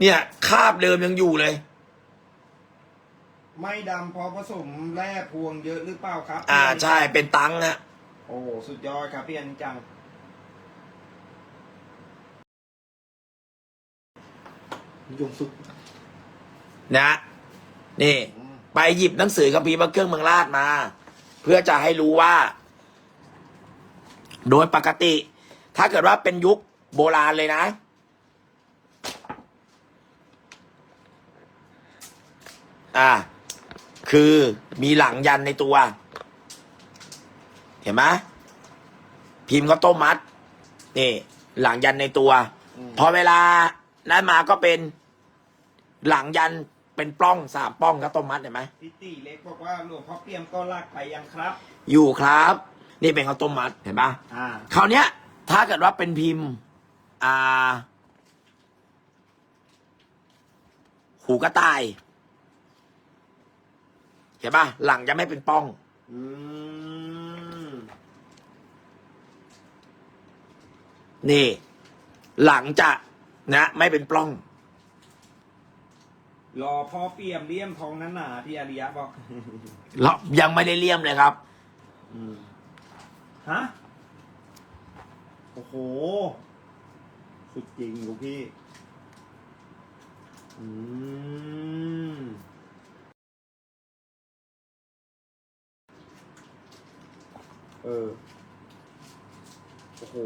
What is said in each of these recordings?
เนี่ยคราบเดิมยังอยู่เลย ไม่ดำเพอผสมแร่พวงเยอะหรือเปล่าครับอ่าใช่เป็นตังค์ฮะโอ้สุดยอดครับพี่อันจัง นิยมสุดนะ นี่อืมไปหยิบหนังสือคัมภีร์พระเครื่องเมืองราชมา เพื่อจะให้รู้ว่า โดยปกติ ถ้าเกิดว่าเป็นยุคโบราณเลยนะ อ่า คือมีหลังยันในตัว เห็นไหมพิมพ์ก็ต้มมัด นี่ หลังยันในตัวอืมพอเวลานั้นมาก็เป็น หลังยันเป็นปล้องสามปล้องก็ต้มมัดเห็นไหมพี่ตีเล็กบอกว่าหลวงพ่อเปี่ยมก็ลากไปยังครับ อยู่ครับ นี่เป็นข้าวต้มมัดเห็นปะอ่า คราวเนี้ย ถ้าเกิดว่าเป็นพิมพ์ อ่า หูกระต่าย เห็นปะหลังจะไม่เป็นป้อง อืมนี่ หลังจะนะ ไม่เป็นปล้อง รอพ่อเปี่ยมเลี่ยมทองนั้นหนาพี่อาริยะบอกแล้วยังไม่ได้เลี่ยมเลยครับอืมฮะโอ้โห สุดจริงลูกพี่ อืม เออ โอ้โห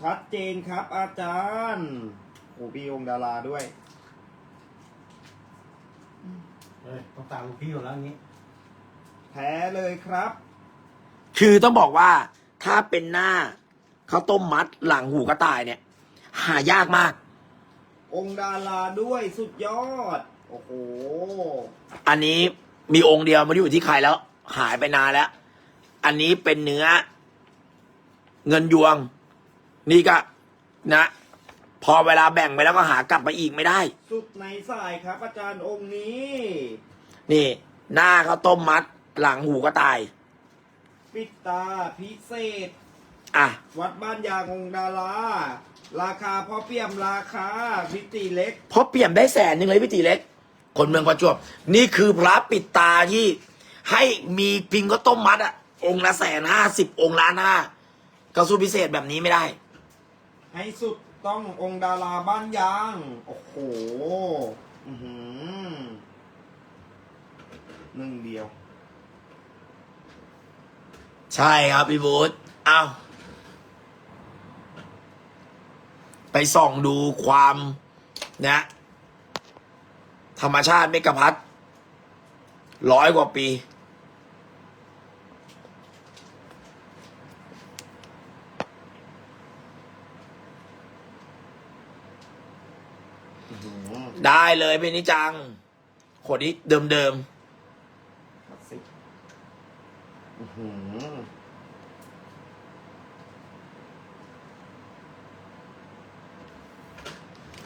ชัดเจนครับอาจารย์โอ้พี่องค์ดาราด้วยเอ้ยต้องตามลูกพี่อยู่แล้วอย่างนี้แท้เลยครับ คือต้องบอกว่าถ้าเป็นหน้าข้าวต้มมัดหลังหูกระต่ายเนี่ย หายากมาก องค์ดาราด้วยสุดยอด โอ้โห อันนี้มีองค์เดียวไมาอยู่ที่ใครแล้ว หายไปนานแล้ว อันนี้เป็นเนื้อ เงินยวง นี่ก็นะ พอเวลาแบ่งไปแล้วก็หากลับมาอีกไม่ได้ สุดในสายครับ อาจารย์องค์นี้ นี่ หน้าข้าวต้มมัด หลังหูกระต่าย ปิดตาพิเศษ อะ วัดบ้านยางองค์ดาราราคาพอเปี่ยมราคาพิตีเล็ก เพราะเปลี่ยนได้แสนหนึ่งเลยพี่ตีเล็ก คนเมืองประจวบ นี่คือพระปิดตาที่ ให้มีพิงก็ต้มมัดอะองค์ละแสนห้าสิบองค์ล้านห้าก็สู้พิเศษแบบนี้ไม่ได้ ให้สุดต้ององค์ดาราบ้านยาง โอ้โหอือหือหนึ่งเดียว ใช่ครับพี่บูธเอาไปส่องดูความนะธรรมชาติเมกะพัทร้อยกว่าปี อื้อหือ ได้เลยเป็นนิจัง ขวดนี้เดิมคลาสสิกอื้อหือๆ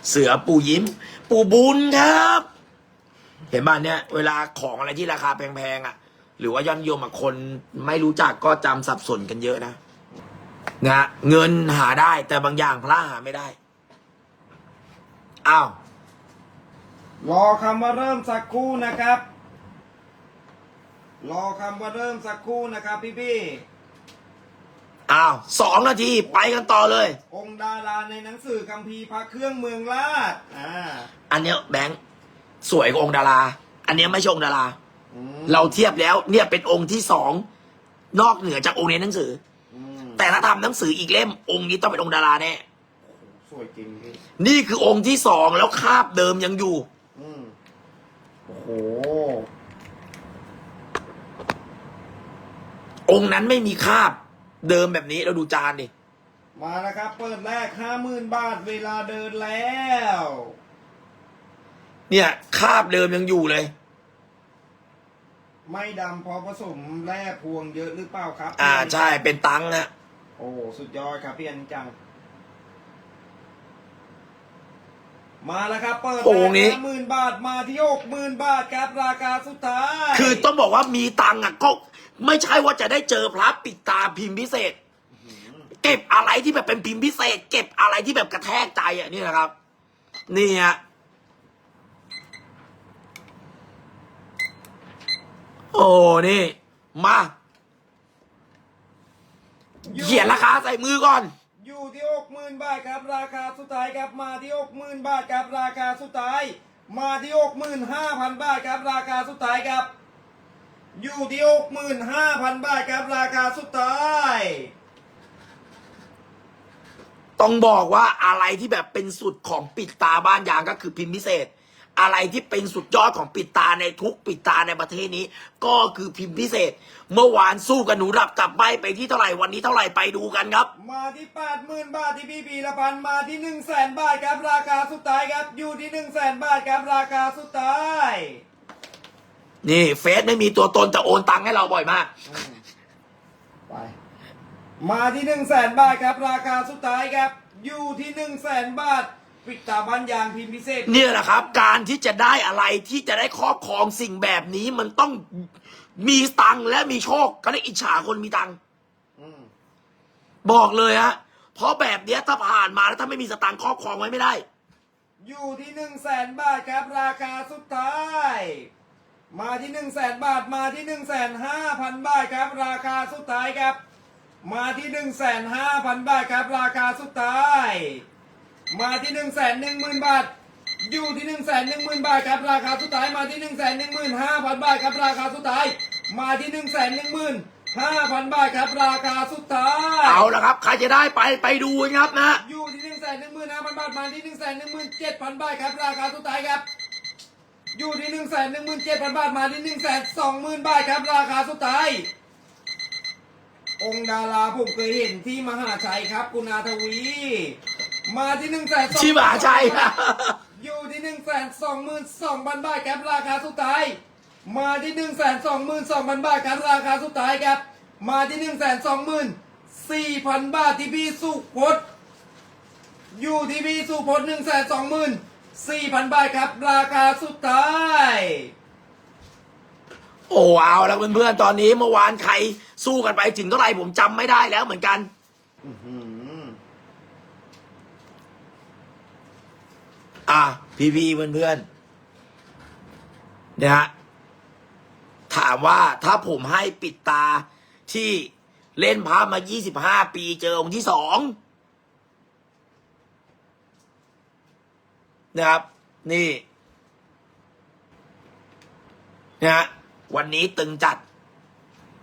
เสือปูยิ้ม ปูบุญครับ เห็นบ้านเนี่ยเวลาของอะไรที่ราคาแพงๆอะ หรือว่ายอดนิยมอะคนไม่รู้จักก็จำสับสนกันเยอะนะนะเงินหาได้แต่บางอย่างพระหาไม่ได้ อ้าว รอคำว่าเริ่มสักครู่นะครับ รอคำว่าเริ่มสักครู่นะครับ พี่พี่อ้าวสองนาทีไปกันต่อเลยๆองค์ดาราในหนังสือคัมภีร์พระเครื่องเมืองราชอ่าอันเนี้ยแบงค์สวยกว่าองค์ดารา อันเนี้ยไม่ใช่องค์ดารา อืมเราเทียบแล้วเนี่ยเป็นองค์ที่สองนอกเหนือจากองค์ในหนังสือ อืมแต่ถ้าทำหนังสืออีกเล่มองค์นี้ต้องเป็นองค์ดาราแน่ส วยจริงพี่นี่คือองค์ที่สองแล้วคาบเดิมยังอยู่ อืมโอ้โห องค์นั้นไม่มีคาบเดิมแบบนี้เราดูจานดิมาแล้วครับ เปิดแรกห้าหมื่นบาทเวลาเดินแล้ว เนี่ยคาบเดิมยังอยู่เลย ไม่ดำเพอผสมแร่พวงเยอะหรือเปล่าครับอ่าใช่เป็นตังค์ฮะโอ้ สุดยอดครับพี่อันจัง มาแล้วครับเปิดโองค์นี้ห้าหมื่นบาทมาที่หกหมื่นบาทครับราคาสุดท้ายคือต้องบอกว่ามีตังค์อะก็ไม่ใช่ว่าจะได้เจอพระปิดตาพิมพ์พิเศษ เก็บอะไรที่แบบเป็นพิมพ์พิเศษ เก็บอะไรที่แบบกระแทกใจอะนี่นะครับ นี่ฮะโอ้นี่ มาเขียนราคาใส่มือก่อน อยู่ที่หกหมื่นบาทครับ ราคาสุดท้ายครับมาที่หกหมื่นบาทครับราคาสุดท้าย มาที่หกหมื่นห้าพันบาทครับราคาสุดท้ายครับ อยู่ที่หกหมื่นห้าพันบาทครับราคาสุดท้ายต้องบอกว่าอะไรที่แบบเป็นสุดของปิดตาบ้านยางก็คือพิมพ์พิเศษ อะไรที่เป็นสุดยอดของปิดตาในทุกปิดตาในประเทศนี้ ก็คือพิมพ์พิเศษ เมื่อวานสู้กันหนูรับกลับไปไปที่เท่าไหร่วันนี้เท่าไหร่ไปดูกันครับ มาที่แปดหมื่นบาทที่พี่พีละพันมาที่หนึ่งแสนบาทครับราคาสุดท้ายครับ อยู่ที่หนึ่งแสนบาทครับราคาสุดท้าย นี่เฟซไม่มีตัวตนแต่โอนตังค์ให้เราบ่อยมาก ไป มาที่หนึ่งแสนบาทครับ ราคาสุดท้ายครับ อยู่ที่หนึ่งแสนบาท ปิดตาบันยางพิมพ์พิเศษ เนี่ยแหละครับ การที่จะได้อะไรที่จะได้ครอบครองสิ่งแบบนี้มันต้องมีตังค์และมีโชคก็ได้อิจฉาคนมีตังค์อืมบอกเลยฮะเพราะแบบเนี้ยถ้าผ่านมาแล้วถ้าไม่มีสตังค์ครอบครองไว้ไม่ได้ อยู่ที่หนึ่งแสนบาทครับ ราคาสุดท้าย มาที่หนึ่งแสนบาทมาที่หนึ่งแสนห้าพันบาทครับ ราคาสุดท้ายครับ มาที่หนึ่งแสนห้าพันบาทครับ ราคาสุดท้าย มาที่หนึ่งแสนหนึ่งหมื่นบาท อยู่ที่หนึ่งแสนหนึ่งหมื่นบาทครับราคาสุดท้ายมาที่หนึ่งแสนหนึ่งหมื่นห้าพันบาทครับราคาสุดท้าย มาที่หนึ่งแสนหนึ่งหมื่นห้าพันบาทครับราคาสุดท้าย เอาละครับใครจะได้ไปไปดูกันครับนะ อยู่ที่หนึ่งแสนหนึ่งหมื่นห้าพันบาทมาที่หนึ่งแสนหนึ่งหมื่นเจ็ดพันบาทครับราคาสุดท้ายครับ อยู่ที่หนึ่งแสนหนึ่งหมื่นเจ็ดพันบาทมาที่หนึ่งแสนสองหมื่นบาทครับราคาสุดท้าย องค์ดาราผมเคยเห็นที่มหาชัยครับคุณอาทวี มาที่หนึ่งแสนชิบหาชัยอยู่ที่หนึ่งแสนสองหมื่นสองพันบาทครับราคาสุดท้าย มาที่หนึ่งแสนสองหมื่นสองพันบาทครับราคาสุดท้ายครับ มาที่หนึ่งแสนสองหมื่นสี่พันบาทที่พี่สุพจน์อยู่ที่พี่สุพจน์หนึ่งแสนสองหมื่นสี่พันบาทครับ ราคาสุดท้ายโอ้เอาแล้วเพื่อนๆตอนนี้เมื่อวานใครสู้กันไปถึงเท่าไหร่ผมจำไม่ได้แล้วเหมือนกัน อะพี่พี่เพื่อนๆเนี่ยฮะถามว่าถ้าผมให้ปิดตาที่เล่นพระมา 25 ปีเจอองค์ที่สองนะครับ นี่นะฮะวันนี้ตึงจัด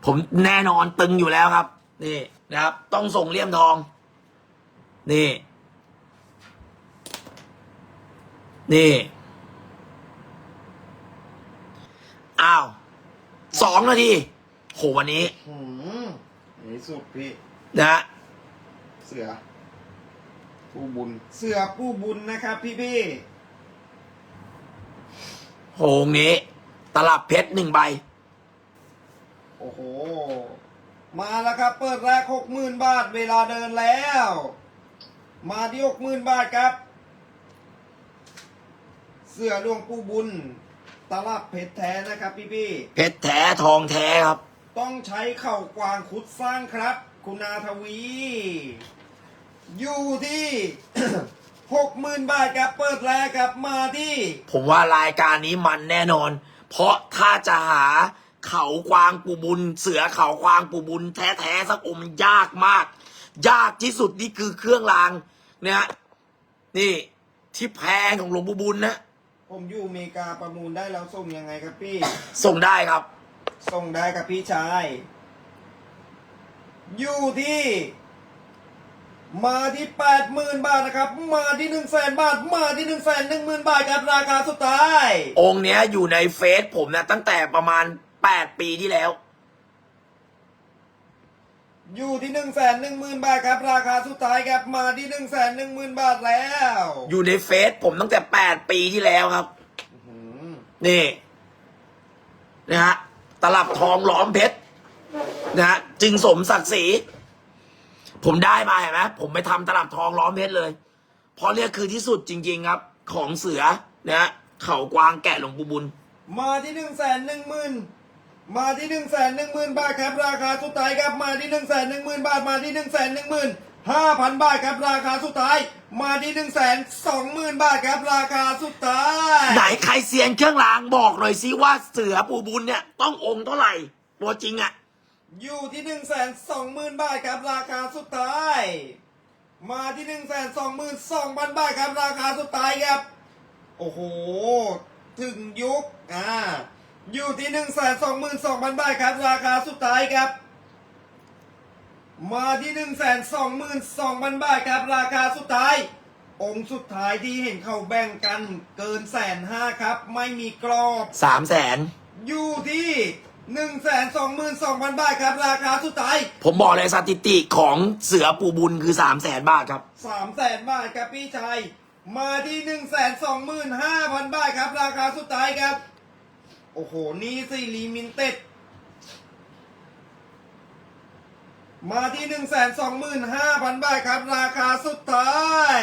ผมแน่นอนตึงอยู่แล้วครับ นี่นะครับ ต้องส่งเลี่ยมทอง นี่ นี่อ้าวสองนาทีโหวันนี้หืมนี่สุดพี่นะฮะเสือ ผู้บุญ เสือผู้บุญนะครับ พี่พี่โหงนี้ ตลับเพชรหนึ่งใบ โอ้โห มาแล้วครับ เปิดแรกหกหมื่นบาท เวลาเดินแล้ว มาที่หกหมื่นบาทครับ เสือหลวงปู่บุญ ตลับเพชรแท้นะครับพี่พี่เพชรแท้ทองแท้ครับต้องใช้เข่ากวางคุดสร้างครับ คุณนาทวี อยู่ที่ หกหมื่นบาทครับเปิดแรกครับมาที่ ผมว่ารายการนี้มันแน่นอน เพราะถ้าจะหาเขากวางปูบุญ เสือเขากวางปูบุญ แท้ๆสักองค์มันยากมาก ยากที่สุดนี่คือเครื่องรางเนี่ยนี่ที่แพงของหลวงปู่บุญนะ ผมอยู่อเมริกาประมูลได้แล้วส่งยังไงครับพี่ ส่งได้ครับ ส่งได้กับพี่ชาย อยู่ที่ มาที่แปดหมื่นบาทนะครับ มาที่หนึ่งแสนบาท มาที่หนึ่งแสนหนึ่งหมื่นบาทครับราคาสุดท้าย องค์เนี้ยอยู่ในเฟซผมนะตั้งแต่ประมาณแปดปีที่แล้ว อยู่ที่หนึ่งแสนหนึ่งหมื่นบาทครับ ราคาสุดท้ายครับมาที่หนึ่งแสนหนึ่งหมื่นบาทแล้วอยู่ในเฟซผมตั้งแต่แปดปีที่แล้วครับหืมนี่นะฮะตลับทองล้อมเพชรนะฮะจึงสมศักดิ์ศรีผมได้มาเห็นไหมผมไปทำตลับทองล้อมเพชรเลย เพราะเนี่ยคือที่สุดจริง ๆ ครับ ของเสือนะฮะเขากวางแกะหลวงปู่บุญ มาที่หนึ่งแสนหนึ่งหมื่น มาที่หนึ่งแสนหนึ่งหมื่นบาทครับราคาสุดท้ายครับมาที่หนึ่งแสนหนึ่งหมื่นบาทมาที่หนึ่งแสนหนึ่งหมื่นห้าพันบาทครับราคาสุดท้าย มาที่หนึ่งแสนสองหมื่นบาทครับราคาสุดท้าย ไหนใครเซียนเครื่องรางบอกหน่อยสิว่าเสือปูบุญเนี่ยต้ององค์เท่าไหร่ตัวจริงอะอยู่ที่หนึ่งแสนสองหมื่นบาทครับราคาสุดท้าย มาที่หนึ่งแสนสองหมื่นสองพันบาทครับราคาสุดท้ายครับ โอ้โห ถึงยุคอ่า อยู่ที่หนึ่งแสนสองหมื่นสองพันบาทครับ ราคาสุดท้ายครับ มาที่หนึ่งแสนสองหมื่นสองพันบาทครับ ราคาสุดท้าย องค์สุดท้ายที่เห็นเขาแบ่งกันเกินแสนห้าครับ ไม่มีกรอบสามแสนอยู่ที่หนึ่งแสนสองหมื่นสองพันบาทครับ ราคาสุดท้ายผมบอกเลยสถิติของเสือปูบุญคือสามแสนบาทครับสามแสนบาทครับพี่ชายมาที่หนึ่งแสนสองหมื่นห้าพันบาทครับ ราคาสุดท้ายครับ โอ้โห นี่สิลิมินเต็ด มาที่หนึ่งแสนสองหมื่นห้าพันบาทครับ ราคาสุดท้าย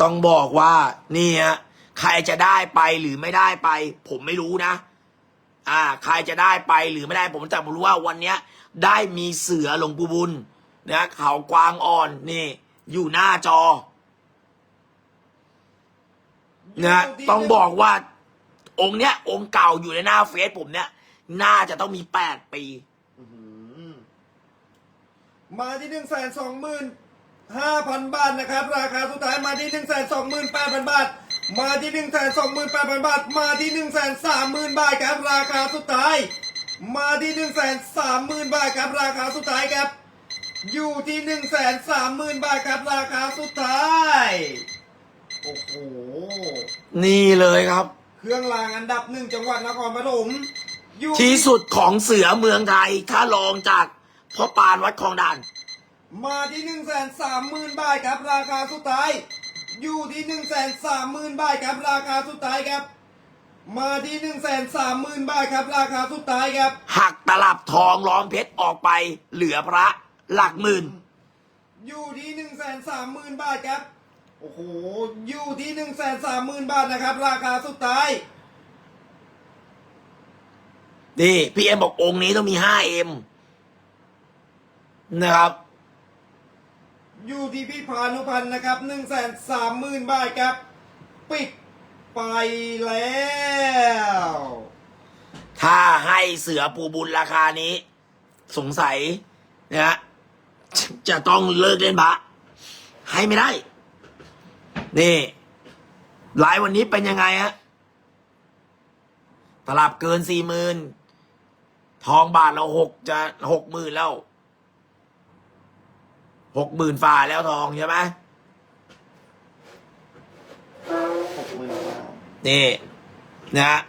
ต้องบอกว่า นี่ฮะใครจะได้ไปหรือไม่ได้ไป ผมไม่รู้นะ อ่า ใครจะได้ไปหรือไม่ได้ ผมแต่ผมรู้ว่าวันเนี้ย ได้มีเสือหลวงปู่บุญนะเขากวางอ่อนนี่ อยู่หน้าจอ นะต้องบอกว่า องค์เนี้ย องค์เก่าอยู่ในหน้าเฟซผมเนี้ยน่าจะต้องมีแปดปีมาที่หนึ่งแสนสองหมื่นห้าพันบาทนะครับ ราคาสุดท้ายมาที่หนึ่งแสนสองหมื่นแปดพันบาท มาที่หนึ่งแสนสองหมื่นแปดพันบาท มาที่หนึ่งแสนสามหมื่นบาทครับ ราคาสุดท้าย มาที่หนึ่งแสนสามหมื่นบาทครับ ราคาสุดท้ายครับ อยู่ที่หนึ่งแสนสามหมื่นบาทครับ ราคาสุดท้าย โอ้โห นี่เลยครับ เครื่องรางอันดับหนึ่งจังหวัดนครปฐมอยู่ที่สุดของเสือเมืองไทย ถ้าลองจากพ่อปานวัดคลองด่าน มาที่หนึ่งแสนสามหมื่นบาทครับ ราคาสุดท้าย อยู่ที่หนึ่งแสนสามหมื่นบาทครับ ราคาสุดท้ายครับ มาที่หนึ่งแสนสามหมื่นบาทครับ ราคาสุดท้ายครับ หักตลับทองล้อมเพชรออกไปเหลือพระหลักหมื่น อยู่ที่หนึ่งแสนสามหมื่นบาทครับ โอ้โห อยู่ที่หนึ่งแสนสามหมื่นบาทนะครับ ราคาสุดท้าย นี่พี่เอ็มบอกองค์นี้ต้องมีห้าเอ็มนะครับ อยู่ที่พี่พานุพันธ์นะครับหนึ่งแสนสามหมื่นบาทครับ ปิดไปแล้ว ถ้าให้เสือปูบุญราคานี้ สงสัยนะฮะจะจะต้องเลิกเล่นพระให้ไม่ได้ นี่ไลฟ์วันนี้เป็นยังไงฮะตลับเกินสี่หมื่นทองบาทเราหกจะหกหมื่นแล้วหกหมื่นฝ่าแล้วทองใช่ไหมหกหมื่นบาทนี่นะฮะ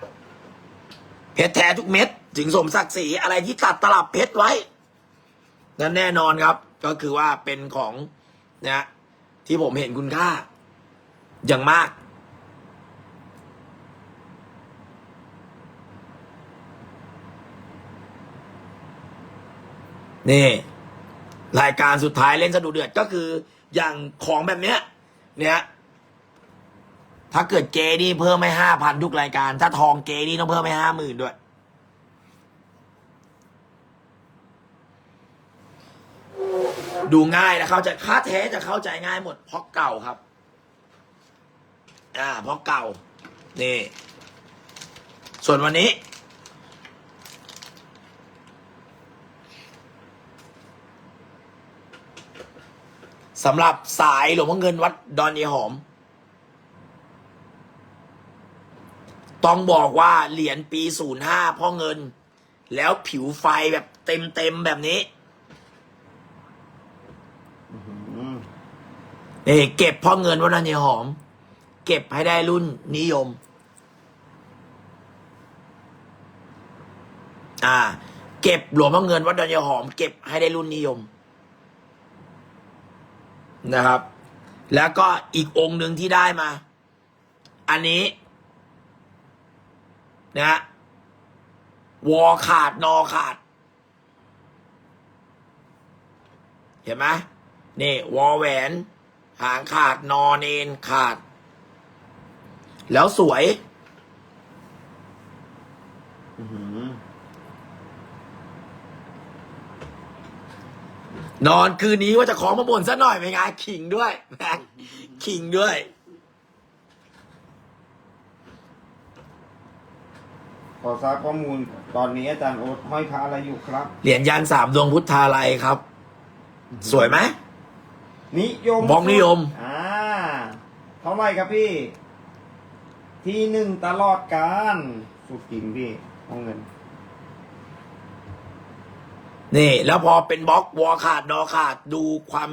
เพชรแท้ทุกเม็ด ถึงสมศักดิ์ศรีอะไรที่ตัดตลับเพชรไว้ นั่นแน่นอนครับ ก็คือว่าเป็นของนะฮะที่ผมเห็นคุณค่า อย่างมาก นี่ รายการสุดท้ายเล่นสนุเดือดก็คือ อย่างของแบบเนี้ย เนี่ยถ้าเกิดเกนี่เพิ่มไม่ห้าพันทุกรายการ ถ้าทองเกนี่ต้องเพิ่มไม่ห้าหมื่นด้วย ดูง่ายนะเข้าใจค่าแท้จะเข้าใจง่ายหมดเพราะเก่าครับ อ่าเพราะเก่า นี่ ส่วนวันนี้ สำหรับสายหลวงพ่อเงินวัดดอนเยหอม ต้องบอกว่าเหรียญปี 05พ่อเงิน แล้วผิวไฟแบบเต็มเต็มๆแบบนี้นี่เก็บพ่อเงินวัดนันยหอม เก็บให้ได้รุ่นนิยม อ่า เก็บหลวงพ่อเงินวัดดอนยหอม เก็บให้ได้รุ่นนิยม นะครับ แล้วก็อีกองค์หนึ่งที่ได้มา อันนี้ นะฮะวอขาดนอขาด เห็นไหมนี่ วอแหวน หางขาดนอเนนขาด แล้วสวยอื้อหือนอนคืนนี้ว่าจะของมาบ่นซะหน่อยไหมไงขิงด้วยแม็กขิงด้วย ขอทราบข้อมูลตอนนี้อาจารย์โอ๊ตห้อยพระอะไรอยู่ครับ เหรียญยันสามดวงพุทธาลัยครับ สวยไหมนิยมบล็อกนิยม อ่า เท่าไหร่ครับพี่ ที่หนึ่งตลอดการสุดจริงพี่เอาเงิน นี่ แล้วพอเป็นบล็อกวอขาดดอขาดดูความ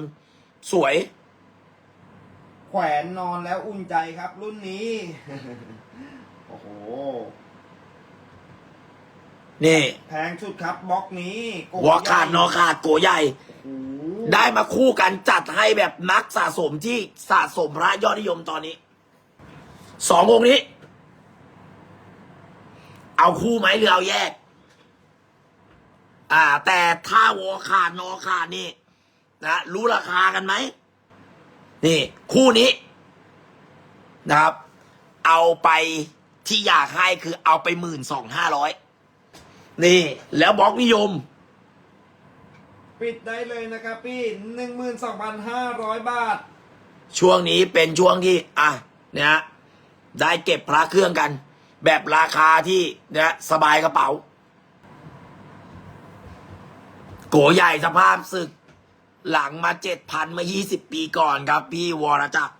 สวย แขวนนอนแล้วอุ่นใจครับ รุ่นนี้ โอ้โห นี่ แพงสุดครับบล็อกนี้โกวอขาดนอขาดโกใหญ่ โอ้โหได้มาคู่กันจัดให้แบบนักสะสมที่สะสมพระยอดนิยมตอนนี้ สององค์นี้ เอาคู่ไหมหรือเอาแยก อ่า แต่ถ้าวอขาดนอขาดนี่นะรู้ราคากันไหมนี่ คู่นี้นะครับ เอาไปที่อยากให้คือเอาไปหมื่นสองห้าร้อยนี่ แล้วบล็อกนิยม ปิดได้เลยนะครับพี่หนึ่งหมื่นสองพันห้าร้อยบาท ช่วงนี้เป็นช่วงที่ อะ เนี่ยฮะ ได้เก็บพระเครื่องกัน แบบราคาที่เนี่ยสบายกระเป๋า โกใหญ่สภาพศึก หลังมาเจ็ดพันมายี่สิบปีก่อนครับ พี่วรจักร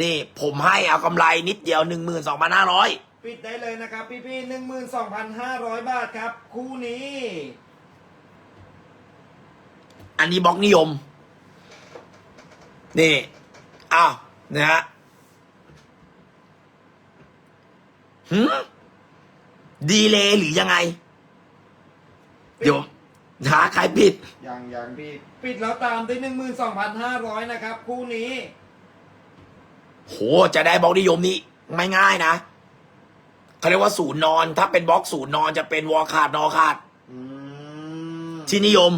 นี่ ผมให้เอากำไรนิดเดียวหนึ่งหมื่นสองพันห้าร้อยปิดได้เลยนะครับ พี่พี่หนึ่งหมื่นสองพันห้าร้อยบาทครับ คู่นี้ อันนี้บล็อกนิยม นี่อ้าวนะฮะ หืมดีเลยหรือยังไง เดี๋ยวหาใครผิด ยังยังพี่ ปิดแล้วตามด้วยหนึ่งหมื่นสองพันห้าร้อยนะครับ คู่นี้ โห จะได้บล็อกนิยมนี้ ไม่ง่ายนะเขาเรียกว่าศูนย์นอน ถ้าเป็นบล็อกศูนย์นอนจะเป็นวอลขาดนอขาดอืมที่นิยม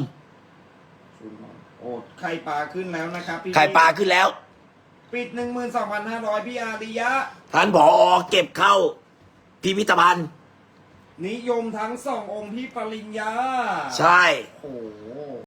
โอ้ไข่ปลาขึ้นแล้วนะครับพี่ไข่ปลาขึ้นแล้ว ปิดหนึ่งหมื่นสองพันห้าร้อยพี่อาริยะ ท่านผออเก็บเข้า พิพิธภัณฑ์ นิยมทั้งสององค์พี่ปริญญา ใช่ โอ้โห